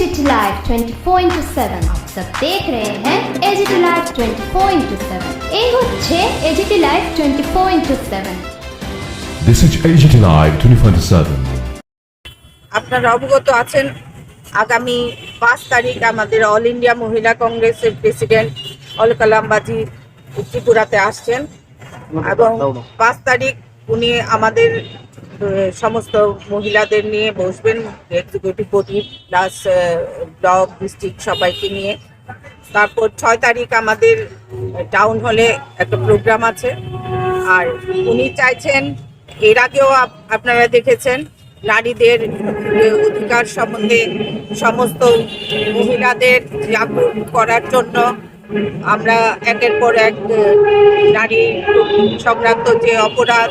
Agit live 24 into seven आप सब देख रहे हैं एजिट लाइव 24 इंटू सेवन এই হচ্ছে AGT live 24 into seven This is AGT Live 24/7. আপনারা অবগত আছেন আগামী পাঁচ তারিখ আমাদের অল ইন্ডিয়া মহিলা কংগ্রেসের প্রেসিডেন্ট অলকালামবাজি ত্রিপুরাতে আসছেন এবং পাঁচ তারিখ উনি আমাদের আহ, সমস্ত মহিলাদের নিয়ে বসবেন executive body plus block district সবাইকে নিয়ে। তারপর ছয় তারিখ আমাদের টাউন হলে একটা প্রোগ্রাম আছে। আর উনি চাইছেন, এর আগেও আপ- আপনারা দেখেছেন, নারীদের অধিকার সম্বন্ধে সমস্ত মহিলাদের জাগরুক করার জন্য আমরা একের পর এক নারী সংক্রান্ত যে অপরাধ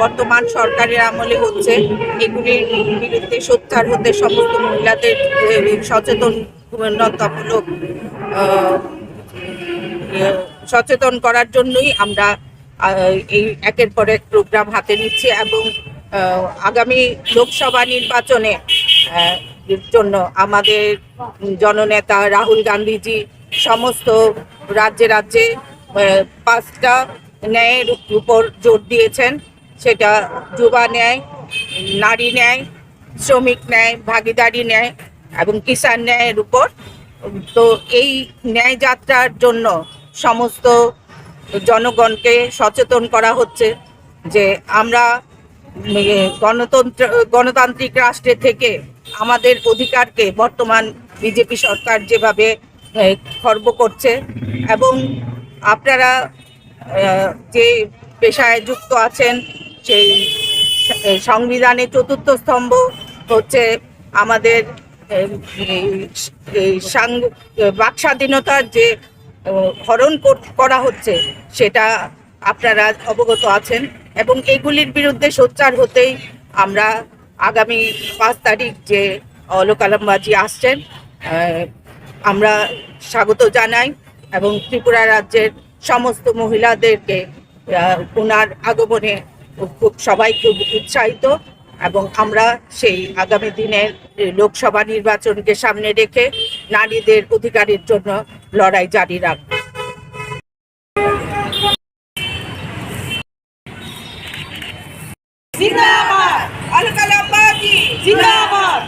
বর্তমান সরকারের আমলে হচ্ছে এগুলির বিরুদ্ধে সোচ্চার হতে সমস্ত মহিলাদের সচেতনতামূলক সচেতন করার জন্যই আমরা এই একের পর এক প্রোগ্রাম হাতে নিচ্ছি এবং আগামী লোকসভা নির্বাচনে জন্য আমাদের জননেতা রাহুল গান্ধীজি সমস্ত রাজ্যে রাজ্যে পাঁচটা ন্যায়ের উপর জোর দিয়েছেন। সেটা যুবা ন্যায়, নারী ন্যায়, শ্রমিক ন্যায়, ভাগিদারি ন্যায় এবং কিষাণ ন্যায়ের উপর। তো এই ন্যায় যাত্রার জন্য সমস্ত জনগণকে সচেতন করা হচ্ছে যে আমরা গণতন্ত্র, গণতান্ত্রিক রাষ্ট্রে থেকে আমাদের অধিকারকে বর্তমান বিজেপি সরকার যেভাবে খর্ব করছে এবং আপনারা যে পেশায় যুক্ত আছেন সেই এই সংবিধানের চতুর্থ স্তম্ভ হচ্ছে আমাদের বাক স্বাধীনতার যে হরণ করা হচ্ছে, সেটা আপনারা অবগত আছেন এবং এগুলির বিরুদ্ধে সোচ্চার হতেই আমরা আগামী পাঁচ তারিখ যে অলোকালামবাজি আসছেন আমরা স্বাগত জানাই এবং ত্রিপুরা রাজ্যের সমস্ত মহিলাদেরকে ওনার আগমনে খুব সবাই খুব উৎসাহিত এবং আমরা সেই আগামী দিনের লোকসভা নির্বাচনকে সামনে রেখে নারীদের অধিকারের জন্য লড়াই জারি রাখব। জিন্দাবাদ! জিন্দাবাদ!